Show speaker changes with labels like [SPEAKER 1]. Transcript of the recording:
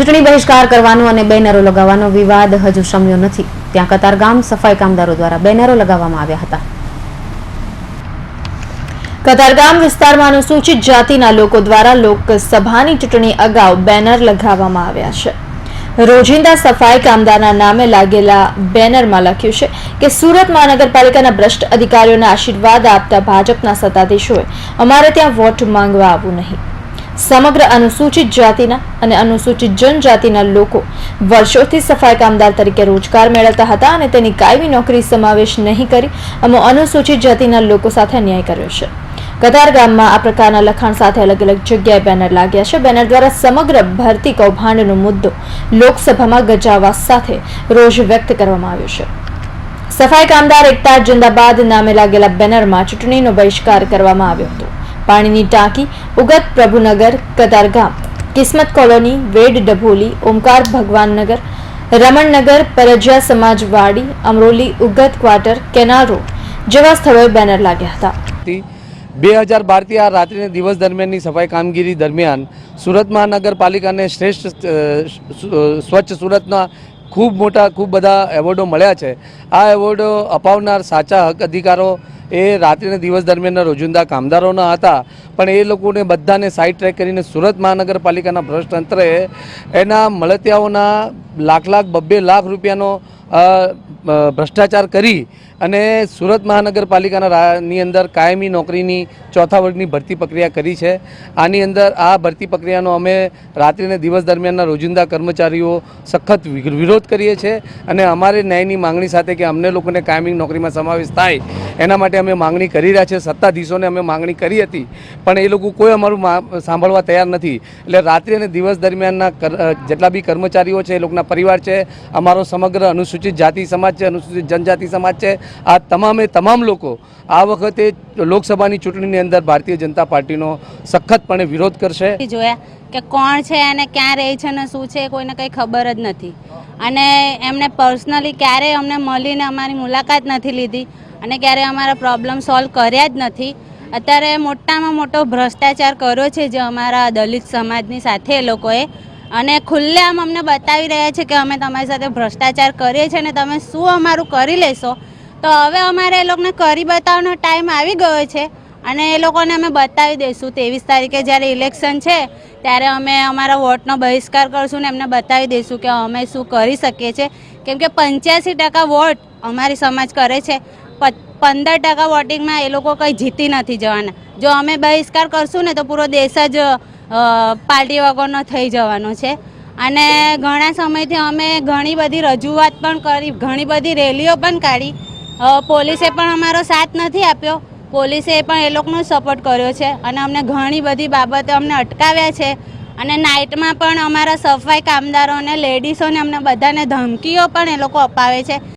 [SPEAKER 1] ચૂંટણી બહિષ્કાર કરવાનો અને બેનરો લગાવવાનો વિવાદ હજુ શમ્યો નથી. ત્યાં કતારગામ સફાઈ કામદારો દ્વારા બેનરો લગાવવામાં આવ્યા હતા.
[SPEAKER 2] કતારગામ વિસ્તારમાં અનુસૂચિત જાતિના લોકો દ્વારા લોકસભાની ચૂંટણી અગાઉ બેનર લગાવવામાં આવ્યા છે. રોજિંદા સફાઈ કામદારના નામે લાગેલા બેનરમાં લખ્યું છે કે સુરત મહાનગરપાલિકાના ભ્રષ્ટ અધિકારીઓના આશીર્વાદ આપતા ભાજપના સત્તાધીશોએ અમારે ત્યાં વોટ માંગવા આવવું નહીં. સમગ્ર અનુસૂચિત જાતિના અને અનુસૂચિત જનજાતિના લોકો વર્ષોથી સફાઈ કામદાર તરીકે રોજગાર મેળવતા હતા અને તેની કાયમી નોકરી સમાવેશ નહીં કરી અમો અનુસૂચિત જાતિના લોકો સાથે અન્યાય કર્યો છે. કતાર ગામમાં આ પ્રકારના લખાણ સાથે અલગ અલગ જગ્યાએ બેનર લાગ્યા છે. બેનર દ્વારા સમગ્ર ભરતી કૌભાંડનો મુદ્દો લોકસભામાં ગજાવવા સાથે રોષ વ્યક્ત કરવામાં આવ્યો છે. સફાઈ કામદાર એકતા જિંદાબાદ નામે લાગેલા બેનરમાં ચૂંટણીનો બહિષ્કાર કરવામાં આવ્યો હતો. પાણીની ટાંકી Ugat Prabhunagar, Katargam, Kismat colony, Ved Dabholi, Omkar Bhagwannagar Ramannagar પરજિયા સમાજવાડી Amroli Ugat quarter, canal road જેવા સ્થળોએ બેનર લાગ્યા હતા.
[SPEAKER 3] બે હજાર બારથી આ રાત્રિને દિવસ દરમિયાનની સફાઈ કામગીરી દરમિયાન સુરત મહાનગરપાલિકાને શ્રેષ્ઠ સ્વચ્છ સુરતના ખૂબ મોટા, ખૂબ બધા એવોર્ડો મળ્યા છે. આ એવોર્ડો અપાવનાર સાચા હક અધિકારો એ રાત્રિને દિવસ દરમિયાનના રોજિંદા કામદારોના હતા. પણ એ લોકોને બધાને સાઈડ ટ્રેક કરીને સુરત મહાનગરપાલિકાના ભ્રષ્ટ તંત્રએ એના મળતિયાઓના લાખ લાખ બબ્બે લાખ રૂપિયાનો ભ્રષ્ટાચાર કરી અને સુરત મહાનગરપાલિકાના ની અંદર કાયમી નોકરીની ચોથા વર્ગની ભરતી પ્રક્રિયા કરી છે. આની અંદર આ ભરતી પ્રક્રિયાનો અમે રાત્રિને દિવસ દરમિયાનના રોજિંદા કર્મચારીઓ સખત વિરોધ કરીએ છીએ અને અમારે ન્યાયની માંગણી સાથે કે અમને લોકોને કાયમી નોકરીમાં સમાવેશ થાય. એના માટે અમે માંગણી કરી રહ્યા છે, સત્તાધીશોને અમે માંગણી કરી હતી, પણ એ લોકો કોઈ અમારું સાંભળવા તૈયાર નથી. એટલે રાત્રિ અને દિવસ દરમિયાનના જેટલા બી કર્મચારીઓ છે, એ લોકોના પરિવાર છે, અમારો સમગ્ર અનુસૂચિત જાતિ સમાજ છે, અનુસૂચિત જનજાતિ સમાજ છે, આ તમામે તમામ લોકો આ વખતે લોકસભાની ચૂંટણીની અંદર ભારતીય જનતા પાર્ટીનો સખતપણે વિરોધ કરશે.
[SPEAKER 4] જોયા કે કોણ છે અને ક્યાં રહે છે અને શું છે, કોઈને કંઈ ખબર જ નથી. અને એમને પર્સનલી ક્યારેય અમને મળીને અમારી મુલાકાત નથી લીધી. અને ક્યારેય અમારા પ્રોબ્લેમ સોલ્વ કર્યા જ નથી. અત્યારે મોટામાં મોટો ભ્રષ્ટાચાર કર્યો છે જે અમારા દલિત સમાજની સાથે એ લોકોએ. અને ખુલ્લેઆમ અમને બતાવી રહ્યા છે કે અમે તમારી સાથે ભ્રષ્ટાચાર કરીએ છીએ અને તમે શું અમારું કરી લેશો. તો હવે અમારે એ લોકોને કરી બતાવવાનો ટાઈમ આવી ગયો છે અને એ લોકોને અમે બતાવી દઈશું. ત્રેવીસ તારીખે જ્યારે ઇલેક્શન છે, ત્યારે અમે અમારા વોટનો બહિષ્કાર કરશું ને એમને બતાવી દઈશું કે અમે શું કરી શકીએ છીએ. કેમ કે પંચ્યાસી ટકા વોટ અમારી સમાજ કરે છે. પંદર ટકા વોટિંગમાં એ લોકો કંઈ જીતી નથી જવાના. જો અમે બહિષ્કાર કરશું ને તો પૂરો દેશ જ પાર્ટી વગરનો થઈ જવાનો છે. અને ઘણા સમયથી અમે ઘણી બધી રજૂઆત પણ કરી, ઘણી બધી રેલીઓ પણ કાઢી. પોલીસે પણ અમારો સાથ નથી આપ્યો. પોલીસે પણ એ લોકોનો સપોર્ટ કર્યો છે અને અમને ઘણી બધી બાબતે અમને અટકાવ્યા છે. અને નાઇટમાં પણ અમારા સફાઈ કામદારોને લેડીઝોને અમને બધાને ધમકીઓ પણ એ લોકો અપાવે છે.